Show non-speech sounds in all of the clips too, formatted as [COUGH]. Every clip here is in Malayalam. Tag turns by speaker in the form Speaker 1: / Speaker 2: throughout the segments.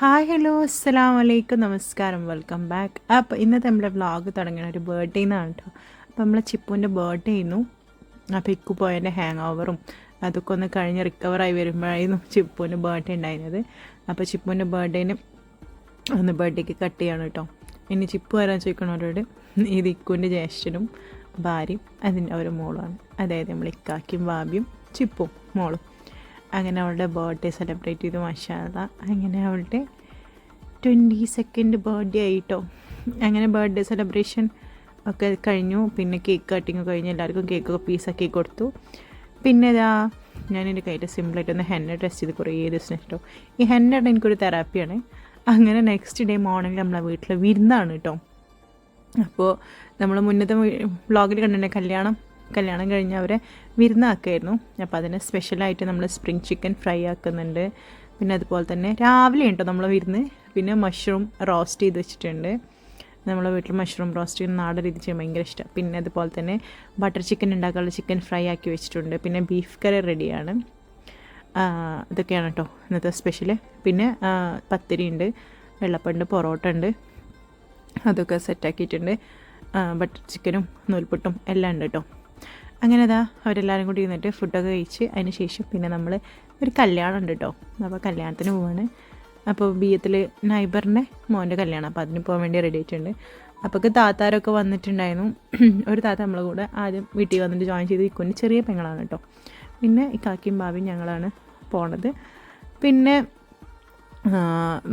Speaker 1: ഹായ് ഹലോ അസ്സലാം വലൈക്കും നമസ്കാരം വെൽക്കം ബാക്ക് അപ്പോൾ ഇന്നത്തെ നമ്മുടെ വ്ളോഗ് തുടങ്ങിയ ഒരു ബർത്ത്ഡേ എന്നാണ് കേട്ടോ അപ്പോൾ നമ്മളെ ചിപ്പുവിന്റെ ബർത്ത്ഡേ ആയിരുന്നു. അപ്പോൾ ഇക്കു പോയതിന്റെ ഹാങ് ഓവറും അതൊക്കെ ഒന്ന് കഴിഞ്ഞ് റിക്കവറായി വരുമ്പോഴായിരുന്നു ചിപ്പുവിന്റെ ബർത്ത്ഡേ ഉണ്ടായിരുന്നത്. അപ്പോൾ ചിപ്പുവിന്റെ ബർത്ത്ഡേന് ഒന്ന് ബർത്ത്ഡേക്ക് കട്ട് ചെയ്യാണ് കേട്ടോ ഇനി ചിപ്പു വരാൻ ചോദിക്കണവരോട് ഇത് ഇക്കുവിന്റെ ജ്യേഷ്ഠനും ഭാര്യയും അതിന്റെ ഒരു മോളുമാണ് അതായത് നമ്മൾ ഇക്കാക്കിയും ബാബിയും ചിപ്പും മോളും. അങ്ങനെ അവളുടെ ബർത്ത്ഡേ സെലിബ്രേറ്റ് ചെയ്തു മഷാല അങ്ങനെ അവളുടെ ട്വന്റി സെക്കൻഡ് ബർത്ത്ഡേ ആയിട്ടോ. അങ്ങനെ ബർത്ത്ഡേ സെലിബ്രേഷൻ ഒക്കെ കഴിഞ്ഞു. പിന്നെ കേക്ക് കട്ടിങ് കഴിഞ്ഞ്. എല്ലാവർക്കും കേക്കൊക്കെ പീസാക്കി കൊടുത്തു. പിന്നെ ഇതാ ഞാൻ എന്റെ കയ്യിൽ സിമ്പിളായിട്ട് ഒന്ന് ഹെന്ന ടെസ്റ്റ് ചെയ്ത് കുറേ ദിവസം കേട്ടോ ഈ ഹെന്ന ഇടാൻ എനിക്കൊരു തെറാപ്പിയാണ് അങ്ങനെ നെക്സ്റ്റ് ഡേ മോർണിംഗ് നമ്മളെ വീട്ടിൽ വിരുന്നാണ് കേട്ടോ അപ്പോൾ നമ്മൾ മുന്നത്തെ വ്ളോഗിൽ കണ്ടിട്ടുണ്ട് കല്യാണം? കല്യാണം കഴിഞ്ഞ് അവരെ വിരുന്നാക്കായിരുന്നു അപ്പോൾ അതിന് സ്പെഷ്യലായിട്ട് നമ്മൾ സ്പ്രിങ് ചിക്കൻ ഫ്രൈ ആക്കുന്നുണ്ട്. പിന്നെ അതുപോലെ തന്നെ രാവിലെ ഉണ്ടോ നമ്മൾ വിരുന്ന്? പിന്നെ മഷ്റൂം റോസ്റ്റ് ചെയ്ത് വെച്ചിട്ടുണ്ട്. നമ്മളെ വീട്ടിൽ മഷ്റൂം റോസ്റ്റ് ചെയ്യുന്ന നാടൻ രീതി ചെയ്യാൻ ഭയങ്കര ഇഷ്ടമാണ്. പിന്നെ അതുപോലെ തന്നെ ബട്ടർ ചിക്കൻ ഉണ്ടാക്കാനുള്ള ചിക്കൻ ഫ്രൈ ആക്കി വെച്ചിട്ടുണ്ട്. പിന്നെ ബീഫ് കറി റെഡിയാണ് ഇതൊക്കെയാണ് കേട്ടോ ഇന്നത്തെ സ്പെഷ്യൽ പിന്നെ പത്തിരി ഉണ്ട് വെള്ളപ്പുണ്ട് പൊറോട്ട ഉണ്ട്. അതൊക്കെ സെറ്റാക്കിയിട്ടുണ്ട് ബട്ടർ ചിക്കനും നൂൽപുട്ടും എല്ലാം ഉണ്ട് കേട്ടോ അങ്ങനെ അതാ അവരെല്ലാവരും കൂടി ഇരുന്നിട്ട് ഫുഡൊക്കെ കഴിച്ച് അതിന് ശേഷം പിന്നെ നമ്മൾ ഒരു കല്യാണം ഉണ്ട് കേട്ടോ അപ്പോൾ കല്യാണത്തിന് പോവാണ്. അപ്പോൾ ബി എത്തിൽ നൈബറിന്റെ മോന്റെ കല്യാണം. അപ്പോൾ അതിന് പോകാൻ വേണ്ടി റെഡി ആയിട്ടുണ്ട്. അപ്പോഴൊക്കെ താത്താരൊക്കെ വന്നിട്ടുണ്ടായിരുന്നു. [CLEARS THROAT] ഒരു താത്ത നമ്മളെ കൂടെ ആദ്യം വീട്ടിൽ വന്നിട്ട് ജോയിൻ ചെയ്ത് ഇക്കുവിന്റെ ചെറിയ പെങ്ങളാണ് കേട്ടോ പിന്നെ ഈ കാക്കിയും ബാബിയും ഞങ്ങളാണ് പോണത്. പിന്നെ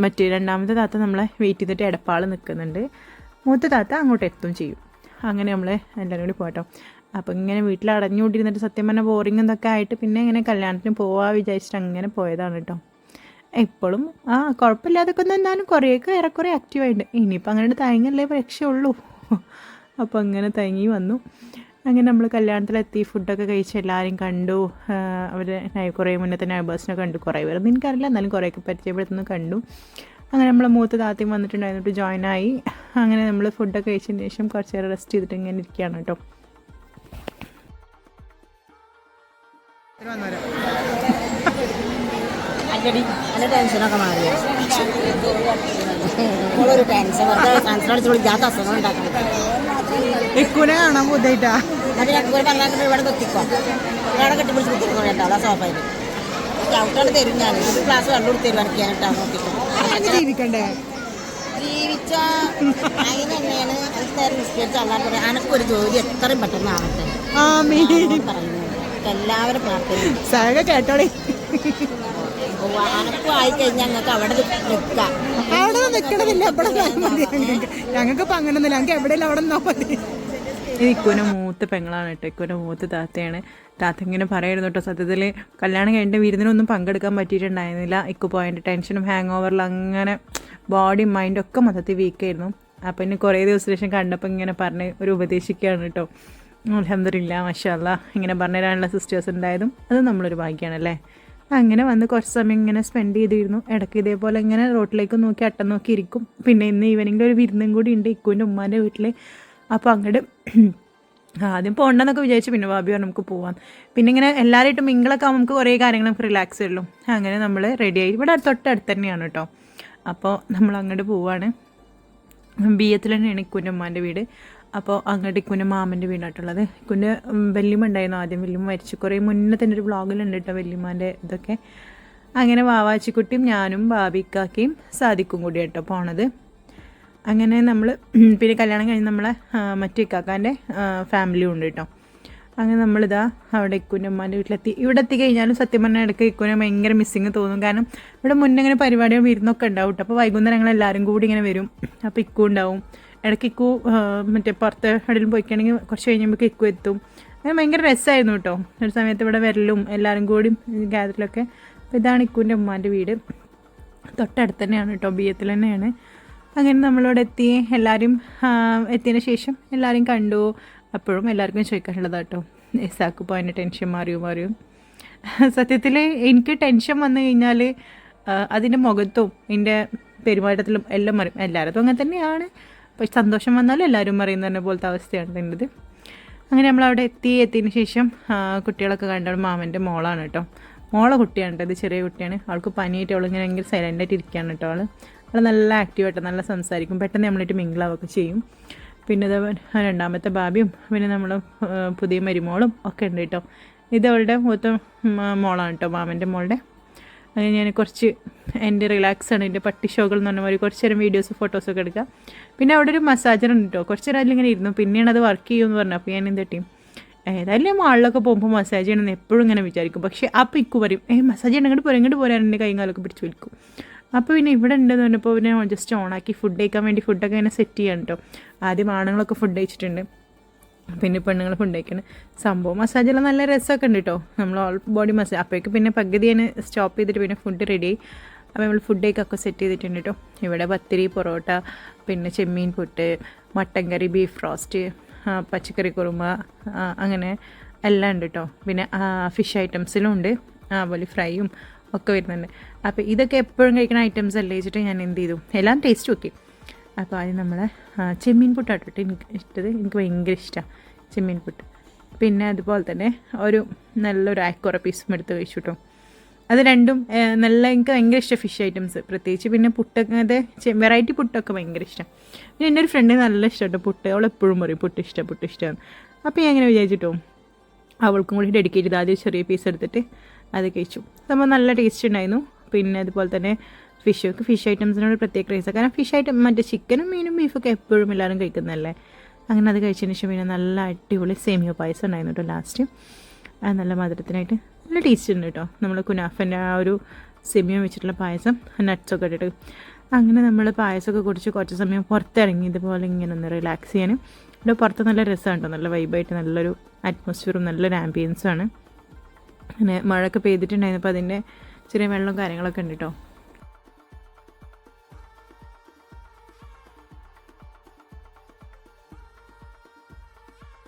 Speaker 1: മറ്റേ രണ്ടാമത്തെ താത്ത നമ്മളെ വെയിറ്റ് ചെയ്തിട്ട് എടപ്പാൾ നിൽക്കുന്നുണ്ട് മൂത്ത താത്ത അങ്ങോട്ട് എത്തും ചെയ്യും. അങ്ങനെ നമ്മൾ എല്ലാവരും കൂടി പോട്ടോ അപ്പോൾ ഇങ്ങനെ വീട്ടിൽ അടഞ്ഞുകൊണ്ടിരുന്നിട്ട് സത്യം പറഞ്ഞാൽ ബോറിംഗ് എന്നൊക്കെ ആയിട്ട് പിന്നെ ഇങ്ങനെ കല്യാണത്തിന് പോവാ വിചാരിച്ചിട്ട് അങ്ങനെ പോയതാണ് കേട്ടോ എപ്പോഴും ആ കുഴപ്പമില്ലാതൊക്കെ ഒന്നും എന്നാലും കുറേയൊക്കെ ഏറെക്കുറെ ആക്റ്റീവായിട്ട് ഇനിയിപ്പോൾ അങ്ങനെ തയങ്ങല്ലേ രക്ഷയുള്ളൂ. [LAUGHS] അപ്പോൾ അങ്ങനെ തയങ്ങി വന്നു. അങ്ങനെ നമ്മൾ കല്യാണത്തിലെത്തി ഫുഡൊക്കെ കഴിച്ച് എല്ലാവരും കണ്ടു. അവർ കുറേ മുന്നേ തന്നെ നൈബേഴ്സിനെ കണ്ടു. കുറേ പേരൊന്നും എനിക്കറിയില്ല. എന്നാലും കുറേയൊക്കെ പരിചയപ്പെടുത്തുന്നു കണ്ടു. അങ്ങനെ നമ്മൾ മൂത്ത താത്തയും വന്നിട്ടുണ്ടായിരുന്നിട്ട് ജോയിൻ ആയി. അങ്ങനെ നമ്മൾ ഫുഡൊക്കെ കഴിച്ചതിന് ശേഷം കുറച്ച് നേരം റെസ്റ്റ് ചെയ്തിട്ട് ഇങ്ങനെ ഇരിക്കുകയാണ് കേട്ടോ
Speaker 2: ടെൻഷനൊക്കെ മാറിയ? നമ്മളൊരു ടെൻഷൻ വെറുതെ ടെൻഷനടിച്ച് വിളിക്കാത്ത അസുഖം ഉണ്ടാക്കണം.
Speaker 1: ഇക്കുനെ കാണാൻ ബുദ്ധിട്ടാ
Speaker 2: എന്നിട്ട് ഞങ്ങൾക്ക് ഒരു പന്ത്രണ്ട് ഇവിടെ നിർത്തിക്കോ ഇവിടെ കെട്ടിപ്പിടിച്ച് കുത്തിക്കോ കേട്ടോ അതാ സോഫയിൽ ചവിട്ടാണ് തരും ഞാൻ ഒരു ക്ലാസ് തരും നോക്കിക്കോ.
Speaker 1: ജീവിക്കണ്ടേ?
Speaker 2: ജീവിച്ച അതിന് തന്നെയാണ്. നേരം നിസ്കരിച്ച അല്ലാതെ പറയാം അനക്കൊരു ജോലി എത്രയും പെട്ടെന്ന് ആവട്ടെ. പറയുന്നത്. എല്ലാവരും പ്രാർത്ഥന
Speaker 1: സഹക കേട്ടോളി
Speaker 2: അനക്കും ആയിക്കഴിഞ്ഞാൽ ഞങ്ങൾക്ക് അവിടെ നിൽക്കാം.
Speaker 1: അവിടെ നിൽക്കണമില്ല അവിടെ മതി. ഞങ്ങൾക്ക് ഞങ്ങൾക്ക് അങ്ങനെ ഒന്നുമില്ല ഞങ്ങൾക്ക് എവിടെയെങ്കിലും അവിടെ നിന്നാൽ മതി. ഇക്കുവിനെ മൂത്ത് പെങ്ങളാണ് കേട്ടോ. ഇക്കുവിനെ മൂത്ത് താത്തയാണ്. താത്ത ഇങ്ങനെ പറയായിരുന്നു കേട്ടോ. സത്യത്തിൽ കല്യാണം കഴിഞ്ഞ വിരുന്നിനൊന്നും പങ്കെടുക്കാൻ പറ്റിയിട്ടുണ്ടായിരുന്നില്ല. ഇക്കു പോയതിന്റെ ടെൻഷനും ഹാങ് ഓവറിൽ അങ്ങനെ ബോഡിയും മൈൻഡും ഒക്കെ മൊത്തത്തിൽ വീക്കായിരുന്നു അപ്പം ഇനി കുറേ ദിവസത്തിന് ശേഷം കണ്ടപ്പോൾ ഇങ്ങനെ പറഞ്ഞ് ഒരു ഉപദേശിക്കുകയാണ് കേട്ടോ. അലഹമില്ല മഷാല്ല ഇങ്ങനെ പറഞ്ഞു തരാനുള്ള സിസ്റ്റേഴ്സ് ഉണ്ടായതും അത് നമ്മളൊരു ഭാഗ്യമാണല്ലേ? അങ്ങനെ വന്ന് കുറച്ച് സമയം ഇങ്ങനെ സ്പെൻഡ് ചെയ്തിരുന്നു. ഇടയ്ക്ക് ഇതേപോലെ ഇങ്ങനെ റോട്ടിലേക്ക് നോക്കി അട്ടം നോക്കി ഇരിക്കും. പിന്നെ ഇന്ന് ഈവനിങ്ങിൽ ഒരു വിരുന്നും കൂടി ഉണ്ട് ഇക്കുവിന്റെ ഉമ്മാന്റെ വീട്ടിൽ അപ്പോൾ അങ്ങോട്ട് [CLEARS THROAT] ആദ്യം പോകണ്ടെന്നൊക്കെ വിചാരിച്ചു. പിന്നെ ഭാബി പറഞ്ഞു നമുക്ക് പോവാം പിന്നെ ഇങ്ങനെ എല്ലാവരായിട്ടും മിങ്കിളൊക്കെ നമുക്ക് കുറേ കാര്യങ്ങൾ നമുക്ക് റിലാക്സ് ഉള്ളൂ അങ്ങനെ നമ്മൾ റെഡി ആയി. ഇവിടെ തൊട്ടടുത്ത് തന്നെയാണ് കേട്ടോ. അപ്പോൾ നമ്മൾ അങ്ങോട്ട് പോവാണ് ബി എത്തിൽ തന്നെയാണ് ഇക്കുന്റെ ഉമ്മാന്റെ വീട്. അപ്പോൾ അങ്ങോട്ട് ഇക്കുന്റെ മാമന്റെ വീടായിട്ടുള്ളത്. ഇക്കുന്റെ വല്യമ്മ ഉണ്ടായിരുന്നു ആദ്യം. വല്യമ്മ മരിച്ചു. കുറേ മുന്നേ തന്നെ ഒരു വ്ളോഗിലുണ്ട് കേട്ടോ വല്യമ്മേന്റെ ഇതൊക്കെ. അങ്ങനെ വാവാച്ചിക്കുട്ടിയും ഞാനും ബാബിക്കാക്കിയും സാദിക്കും കൂടി കേട്ടോ പോണത്. അങ്ങനെ നമ്മൾ പിന്നെ കല്യാണം കഴിഞ്ഞ് നമ്മളെ മറ്റേ ഇക്കാക്കാന്റെ ഫാമിലിയും ഉണ്ട് കേട്ടോ അങ്ങനെ നമ്മളിതാ അവിടെ ഇക്കുന്റെ അമ്മാന്റെ വീട്ടിലെത്തി. ഇവിടെ എത്തി കഴിഞ്ഞാലും സത്യം പറഞ്ഞാൽ ഇടയ്ക്ക് ഇക്കുനെ ഭയങ്കര മിസ്സിങ് തോന്നും. കാരണം ഇവിടെ മുന്നേ ഇങ്ങനെ പരിപാടികൾ വിരുന്നൊക്കെ ഉണ്ടാവും അപ്പോൾ വൈകുന്നേരം കൂടി ഇങ്ങനെ വരും. അപ്പോൾ ഇക്കു ഉണ്ടാവും. ഇടയ്ക്ക് ഇക്കു മറ്റേ പുറത്ത് എവിടെയും പോയിക്കാണെങ്കിൽ കുറച്ച് കഴിയുമ്പോൾ ഇക്കു എത്തും. അങ്ങനെ ഭയങ്കര രസമായിരുന്നു കേട്ടോ. ഒരു സമയത്ത് ഇവിടെ വരലും എല്ലാവരും കൂടി ഗ്യാദറിലൊക്കെ അപ്പോൾ ഇതാണ് ഇക്കുവിന്റെ ഉമ്മാന്റെ വീട്. തൊട്ടടുത്ത് തന്നെയാണ് കേട്ടോ ബി എത്തിൽ തന്നെയാണ്. അങ്ങനെ നമ്മളോട് എത്തി. എല്ലാവരും എത്തിയതിന് ശേഷം എല്ലാവരും കണ്ടു. അപ്പോഴും എല്ലാവർക്കും ചോദിക്കാനുള്ളതാണ് കേട്ടോ. ഇസാക്ക് പോയതിന്റെ ടെൻഷൻ മാറിയോ മാറിയോ. സത്യത്തിൽ എനിക്ക് ടെൻഷൻ വന്നു കഴിഞ്ഞാൽ അതിന്റെ മുഖത്തും എന്റെ പെരുമാറ്റത്തിലും എല്ലാം മറിയും എല്ലാവരും അങ്ങനെ തന്നെയാണ്. പക്ഷെ സന്തോഷം വന്നാലും എല്ലാവരും പറയുന്ന പോലത്തെ അവസ്ഥയാണ് എന്റെത്. അങ്ങനെ നമ്മൾ അവിടെ എത്തി എത്തിയതിന് ശേഷം കുട്ടികളൊക്കെ കണ്ടോ മാമന്റെ മോളാണ് കേട്ടോ. മോളെ കുട്ടിയാണ് കേട്ടോ ഇത് ചെറിയ കുട്ടിയാണ്. അവൾക്ക് പനിയായിട്ട് അവളിങ്ങനെ ഭയങ്കര സൈലന്റായിട്ട് ഇരിക്കുകയാണ് കേട്ടോ അവൾ അവൾ നല്ല ആക്റ്റീവായിട്ട് നല്ല സംസാരിക്കും. പെട്ടെന്ന് നമ്മളായിട്ട് മിങ്കിളാവൊക്കെ ചെയ്യും. പിന്നെ ഇത് രണ്ടാമത്തെ ബാബിയും പിന്നെ നമ്മൾ പുതിയ മരുമോളും ഒക്കെ ഉണ്ട് കേട്ടോ. ഇത് അവളുടെ മൂത്ത മോളാണ് കേട്ടോ മാമന്റെ മോളുടെ. അങ്ങനെ ഞാൻ കുറച്ച് എന്റെ റിലാക്സ് ആണ് എന്റെ പട്ടി ഷോകൾ എന്ന് പറഞ്ഞ മാതിരി കുറച്ച് നേരം വീഡിയോസ് ഫോട്ടോസൊക്കെ എടുക്കാം പിന്നെ അവിടെ ഒരു മസാജർ ഉണ്ട് കേട്ടോ കുറച്ച് നേരം അതിലിങ്ങനെ ഇരുന്നു. പിന്നെയാണ് അത് വർക്ക് ചെയ്യുമെന്ന് പറഞ്ഞു അപ്പോൾ ഞാൻ എന്ത് പറ്റി? ഏതായാലും മാളിലൊക്കെ പോകുമ്പോൾ മസാജ് ചെയ്യണമെന്ന് എപ്പോഴും ഇങ്ങനെ വിചാരിക്കും. പക്ഷേ അപ്പോൾ ഇക്കു പറയും ഏ മസാജ് ചെയ്യണം ഇങ്ങോട്ട് പോരാ ഇങ്ങോട്ട് പോരാൻ എന്റെ കൈയും കാലൊക്കെ പിടിച്ച് വിൽക്കും അപ്പോൾ പിന്നെ ഇവിടെ ഉണ്ടെന്ന് പറഞ്ഞപ്പോൾ പിന്നെ ജസ്റ്റ് ഓണാക്കി ഫുഡ് കഴിക്കാൻ വേണ്ടി ഫുഡൊക്കെ ഇങ്ങനെ സെറ്റ് ചെയ്യാൻ കേട്ടോ ആദ്യം ആണുങ്ങളൊക്കെ ഫുഡ് കഴിച്ചിട്ടുണ്ട്. പിന്നെ പെണ്ണുങ്ങൾ ഫുഡ് കഴിക്കണം. സംഭവം മസാജെല്ലാം നല്ല രസമൊക്കെ ഉണ്ട് കേട്ടോ നമ്മൾ ഓൾ ബോഡി മസാജ് അപ്പോഴേക്ക് പിന്നെ പകുതി ഞാൻ സ്റ്റോപ്പ് ചെയ്തിട്ട് പിന്നെ ഫുഡ് റെഡി ആയി. അപ്പോൾ നമ്മൾ ഫുഡ് ഒക്കെ സെറ്റ് ചെയ്തിട്ടുണ്ട് കേട്ടോ ഇവിടെ പത്തിരി പൊറോട്ട പിന്നെ ചെമ്മീൻ puttu mutton curry beef roast പച്ചക്കറി കുറുമ അങ്ങനെ എല്ലാം ഉണ്ട് കേട്ടോ പിന്നെ ഫിഷ് ഐറ്റംസിലും ഉണ്ട്. അതുപോലെ ഫ്രൈയും ഒക്കെ വരുന്നുണ്ട്. അപ്പോൾ ഇതൊക്കെ എപ്പോഴും കഴിക്കുന്ന ഐറ്റംസ് അല്ലേ വെച്ചിട്ട് ഞാൻ എന്ത് ചെയ്തു? എല്ലാം ടേസ്റ്റ് നോക്കി. അപ്പോൾ ആദ്യം നമ്മൾ ചെമ്മീൻ പുട്ടാട്ടോ എനിക്ക് ഇഷ്ടത്. എനിക്ക് ഭയങ്കര ഇഷ്ടമാണ് ചെമ്മീൻ പുട്ട്. പിന്നെ അതുപോലെ തന്നെ ഒരു നല്ലൊരു ആക്കുറ പീസും എടുത്ത് കഴിച്ചു കേട്ടോ അത് രണ്ടും നല്ല എനിക്ക് ഭയങ്കര ഇഷ്ടം ഫിഷ് ഐറ്റംസ് പ്രത്യേകിച്ച് പിന്നെ പുട്ടൊക്കെ അത് വെറൈറ്റി പുട്ടൊക്കെ ഭയങ്കര ഇഷ്ടം. പിന്നെ എന്റെ ഒരു ഫ്രണ്ട് നല്ല ഇഷ്ടമുണ്ട് പുട്ട്. അവൾ എപ്പോഴും പറയും പുട്ട് ഇഷ്ടം പുട്ട് ഇഷ്ടമാണ് അപ്പോൾ ഞാൻ അങ്ങനെ വിചാരിച്ചിട്ടോ അവൾക്കും കൂടി ഡെഡിക്കേറ്റ് ചെയ്ത് ആദ്യം ചെറിയ പീസ് എടുത്തിട്ട് അത് കഴിച്ചു. സംഭവം നല്ല ടേസ്റ്റ് ഉണ്ടായിരുന്നു. പിന്നെ അതുപോലെ തന്നെ ഫിഷ് ഫിഷ് ഐറ്റംസിനോട് പ്രത്യേക ക്രേസ് കാരണം ഫിഷ് ഐറ്റം മറ്റേ ചിക്കനും മീനും ബീഫൊക്കെ എപ്പോഴും എല്ലാവരും കഴിക്കുന്നതല്ലേ? അങ്ങനെ അത് കഴിച്ചതിന് ശേഷം പിന്നെ നല്ല അടിപൊളി സേമിയ പായസം ഉണ്ടായിരുന്നു കേട്ടോ ലാസ്റ്റ് അത് നല്ല മധുരത്തിനായിട്ട് നല്ല ടേസ്റ്റ് ഉണ്ട് കേട്ടോ നമ്മൾ കുനാഫന്റെ ആ ഒരു സെമിയ വെച്ചിട്ടുള്ള പായസം നട്ട്സൊക്കെ ഇട്ടിട്ട്. അങ്ങനെ നമ്മൾ പായസമൊക്കെ കുടിച്ച് കുറച്ച് സമയം പുറത്തിറങ്ങി ഇതുപോലെ ഇങ്ങനെ ഒന്ന് റിലാക്സ് ചെയ്യാനും ഇവിടെ പുറത്ത് നല്ല രസമാണ് കേട്ടോ നല്ല വൈബായിട്ട് നല്ലൊരു അറ്റ്മോസ്ഫിയറും നല്ലൊരു ആംബിയൻസും ആണ്. അങ്ങനെ മഴയൊക്കെ പെയ്തിട്ടുണ്ടായിരുന്നു. അപ്പോൾ അതിന്റെ ചെറിയ വെള്ളവും കാര്യങ്ങളൊക്കെ ഉണ്ട് കേട്ടോ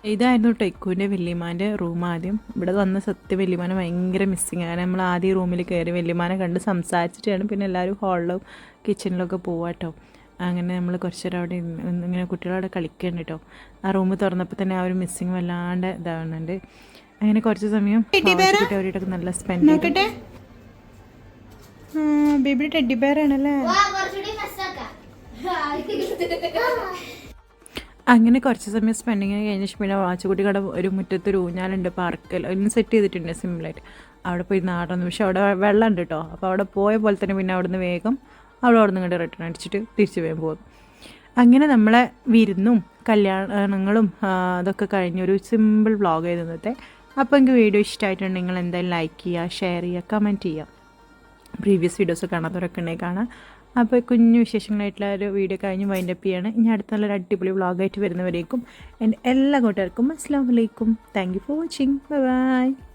Speaker 1: ഇതായിരുന്നു ടൈക്കുവിന്റെ വല്യമാന്റെ റൂം ആദ്യം. ഇവിടെ വന്ന സത്യ വല്യമാനെ ഭയങ്കര മിസ്സിങ് ആണ് നമ്മൾ ആദ്യം റൂമിൽ കയറി വല്യമാനെ കണ്ട് സംസാരിച്ചിട്ടാണ് പിന്നെ എല്ലാവരും ഹാളിലും കിച്ചണിലൊക്കെ പോവാട്ടോ അങ്ങനെ നമ്മൾ കുറച്ച് നേരം അവിടെ ഇങ്ങനെ കുട്ടികളവിടെ കളിക്കുന്നുണ്ട് കേട്ടോ ആ റൂം തുറന്നപ്പോൾ തന്നെ ആ ഒരു മിസ്സിങ് വല്ലാണ്ട് ഇതാവുന്നുണ്ട്. അങ്ങനെ കുറച്ച് സമയം അവരോടൊക്കെ നല്ല സ്പെൻഡ് നോക്കട്ടെ. ബേബി ടെഡി ബെയർ ആണല്ലേ? അങ്ങനെ കുറച്ച് സമയം സ്പെൻഡിങ് കഴിഞ്ഞ പിന്നെ വാച്ചുകുട്ടികളുടെ ഒരു മുറ്റത്ത് ഒരു ഊഞ്ഞാലുണ്ട് പാർക്കിൽ ഒന്ന് സെറ്റ് ചെയ്തിട്ടുണ്ട് സിമ്പിളായിട്ട് അവിടെ പോയി നാടൊന്ന് പക്ഷെ അവിടെ വെള്ളം ഉണ്ട് കേട്ടോ അപ്പോൾ അവിടെ പോയ പോലെ തന്നെ പിന്നെ അവിടുന്ന് വേഗം അവിടെ അവിടെ നിന്ന് റിട്ടേൺ അടിച്ചിട്ട് തിരിച്ച് വേഗം പോകും. അങ്ങനെ നമ്മളെ വിരുന്നും കല്യാണങ്ങളും അതൊക്കെ കഴിഞ്ഞ ഒരു സിമ്പിൾ വ്ളോഗ് ഇന്നത്തെ. അപ്പോൾ എനിക്ക് വീഡിയോ ഇഷ്ടമായിട്ടുണ്ടെങ്കിൽ എന്തായാലും ലൈക്ക് ചെയ്യുക ഷെയർ ചെയ്യുക കമന്റ് ചെയ്യുക. പ്രീവിയസ് വീഡിയോസ് കാണാത്തവരൊക്കെ ഉണ്ടെങ്കിൽ കാണാം. അപ്പോൾ കുഞ്ഞു വിശേഷങ്ങളായിട്ടുള്ള ഒരു വീഡിയോ കഴിഞ്ഞ് വൈൻഡപ്പ് ചെയ്യാണ്. ഇനി അടുത്ത നല്ലൊരു അടിപൊളി വ്ളോഗായിട്ട് വരുന്നവരേക്കും എന്റെ എല്ലാ കൂട്ടുകാർക്കും അസ്സാം വലൈക്കും thank you for watching bye bye